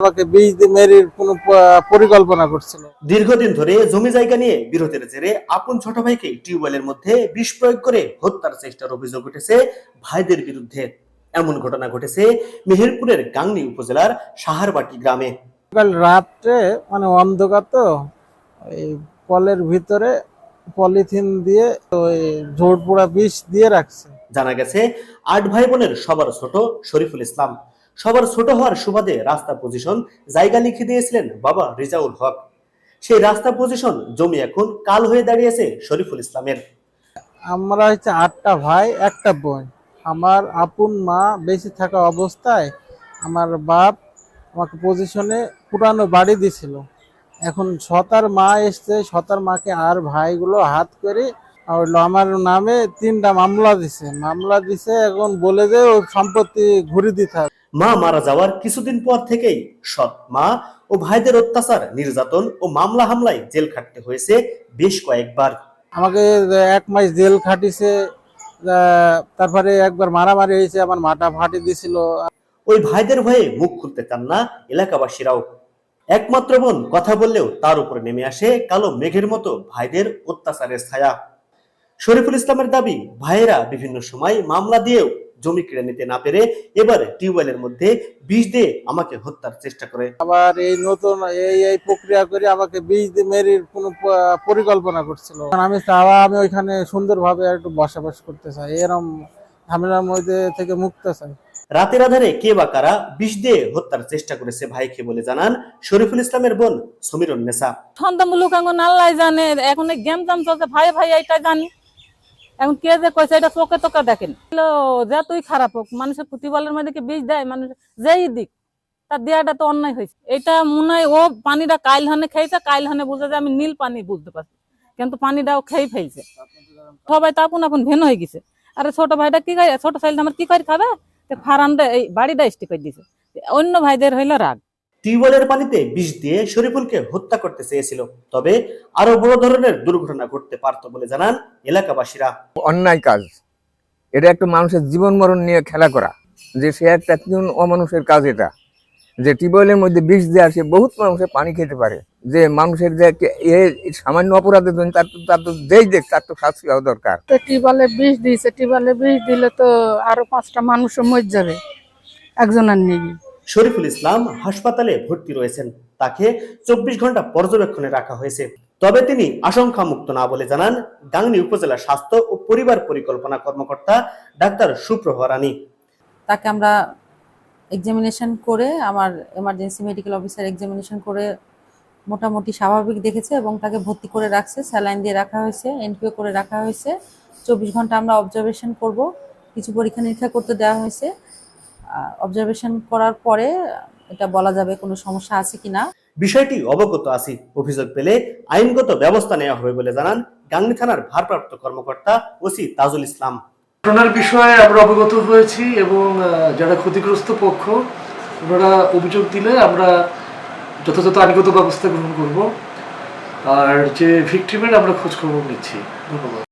আমাকে বীজ মেরির কোনো পরিকল্পনা করছিল। দীর্ঘদিন ধরে জমি জায়গা নিয়ে বিরোধের জেরে আপন ছোট ভাইকে টিউবওয়েলের মধ্যে বিষ প্রয়োগ করে হত্যার চেষ্টার অভিযোগ উঠেছে ভাইদের বিরুদ্ধে। এমন ঘটনা ঘটেছে মেহেরপুরের গাংনী উপজেলার সাহারবাটি গ্রামে। কাল রাত্রে মানে অন্ধকার তো এই কলের ভিতরে পলিথিন দিয়ে ওই ঝোড় পোড়া বিষ দিয়ে রাখছে। জানা গেছে আট ভাই বোনের সবার ছোট শরীফুল ইসলাম। সবার ছোট হওয়ার সুবাদে রাস্তা পজিশন জায়গা লিখে দিয়েছিলেন বাবা রিজাউল হক। সেই রাস্তা পজিশন জমি এখন কাল হয়ে দাঁড়িয়েছে শরীফুল ইসলামের। আমরা হচ্ছে আটটা ভাই, একটা বোন। আমার আপন মা বেঁচে থাকা অবস্থায় আমার বাপ আমাকে পজিশনে পুরানো বাড়ি দিছিল। এখন সতার মা এসছে, সতার মাকে আর ভাইগুলো হাত করে আমার নামে তিনটা মামলা দিছে। মামলা দিছে এখন বলে যে ও সম্পত্তি ঘুরে দিতে হবে। মা মারা যাওয়ার কিছুদিন পর থেকেই সৎ মা ও ভাইদের অত্যাচার নির্যাতন ও মামলা হামলায় জেল খাটতে হয়েছে বেশ কয়েকবার। আমাকে এক মাস জেল খাটিছে তারপরে একবার মারামারি হয়েছে আমার মাটা ফাটি দিছিল। ওই ভাইদের ভয়ে মুখ খুলতে চান না এলাকাবাসীরাও। একমাত্র বোন কথা বললেও তার উপরে নেমে আসে কালো মেঘের মতো ভাইদের অত্যাচারের ছায়া। শরীফুল ইসলামের দাবি ভাইয়েরা বিভিন্ন সময় মামলা দিয়েও জমি কেড়ে নিতে না পেরে এবার টিউবওয়েলের মধ্যে বিষ দিয়ে আমাকে হত্যার চেষ্টা করে। আবার এই নতুন এই এই প্রক্রিয়া করে আমাকে বীজ দিয়ে মেরির কোনো পরিকল্পনা করছিল। আমি চাওয়া আমি ওইখানে সুন্দরভাবে একটু বসবাস করতে চাই। এরম ঝামেলার মধ্যে থেকে মুক্ত চাই। রাতের আধারে কে বা কারা বিষ দিয়ে হত্যার চেষ্টা করেছে ভাইকে বলে জানান শরীফুল ইসলামের বোন সমীরন নেসা। সন্তানমূলক এখন আল্লাহ জানে এখন গেম জাম চলছে ভাই ভাই এইটা জানি। এখন কে যে কইছে এটা চোখে তোকে দেখেন। যে তুই খারাপ হোক, মানুষের প্রতিপালের মধ্যে কি বীজ দেয়? মানুষ যেই দিক, তার দেওয়াটা তো অন্যায় হয়েছে। এটা মনে হয় ও পানিটা কাইল হানে খেয়েছে, কাইল হানে বুঝে যে আমি নীল পানি বুঝতে পারছি। কিন্তু পানিটাও খেয়ে ফেলছে। সবাই তো আপন আপন ভেন হয়ে গেছে। আরে ছোট ভাইটা কি ছোট ছেলেটা আমার কি করে খাবে? ফারানটা এই বাড়িটা স্টিক করে দিছে। অন্য ভাইদের হইল রাগ। টিউবওয়েলের পানিতে বিষ দিয়ে শরীফুলকে হত্যা করতে চেয়েছিল। তবে আরও বড় ধরনের দুর্ঘটনা ঘটতে পারত বলে জানান এলাকাবাসীরা। অন্যায় কাজ। এটা একটা মানুষের জীবন মরণ নিয়ে খেলা করা। যে সে একটা কোন অমানুষের কাজ এটা। যে টিউবওয়েলের মধ্যে বিষ দেওয়া সে বহুত মানুষের পানি খেতে পারে। যে মানুষের যে কে- এ সামান্য অপরাধের জন্য তার তো তার তো যেই দেখ তার তো শাস্তি হওয়া দরকার। তো টিউবওয়েলে বিষ দিয়েছে টিউবওয়েলে বিষ দিলে তো আরও পাঁচটা মানুষও মর যাবে একজনের নিয়ে। শরীফুল ইসলাম হাসপাতালে ভর্তি রয়েছেন। তাকে চব্বিশ ঘণ্টা পর্যবেক্ষণে রাখা হয়েছে। তবে তিনি আশঙ্কা মুক্ত না বলে জানান, গাংনী উপজেলা স্বাস্থ্য ও পরিবার পরিকল্পনা কর্মকর্তা ডাক্তার সুপ্রভা রানী। তাকে আমরা এক্সামিনেশন করে, আমার এমার্জেন্সি মেডিকেল অফিসার এক্সামিনেশন করে মোটামুটি স্বাভাবিক দেখেছে এবং তাকে ভর্তি করে রাখছে স্যালাইন দিয়ে রাখা হয়েছে এনপিও করে রাখা হয়েছে। চব্বিশ ঘণ্টা আমরা অবজারভেশন করব, কিছু পরীক্ষা নিরীক্ষা করতে দেওয়া হয়েছে। অবজারভেশন করার পরে এটা বলা যাবে কোনো সমস্যা আছে কিনা। বিষয়টি অবগত আছি। অভিযোগ পেলে আইনগত ব্যবস্থা নেওয়া হবে বলে জানান গাংনী থানার ভারপ্রাপ্ত কর্মকর্তা ওসি তাজুল ইসলাম। ঘটনার বিষয়ে আমরা অবগত হয়েছি এবং যারা ক্ষতিগ্রস্ত পক্ষ ওনারা অভিযোগ দিলে আমরা যথাযথ আইনগত ব্যবস্থা গ্রহণ করব। আর যে ভিকটিমের আমরা খোঁজ খবর নিচ্ছি। ধন্যবাদ।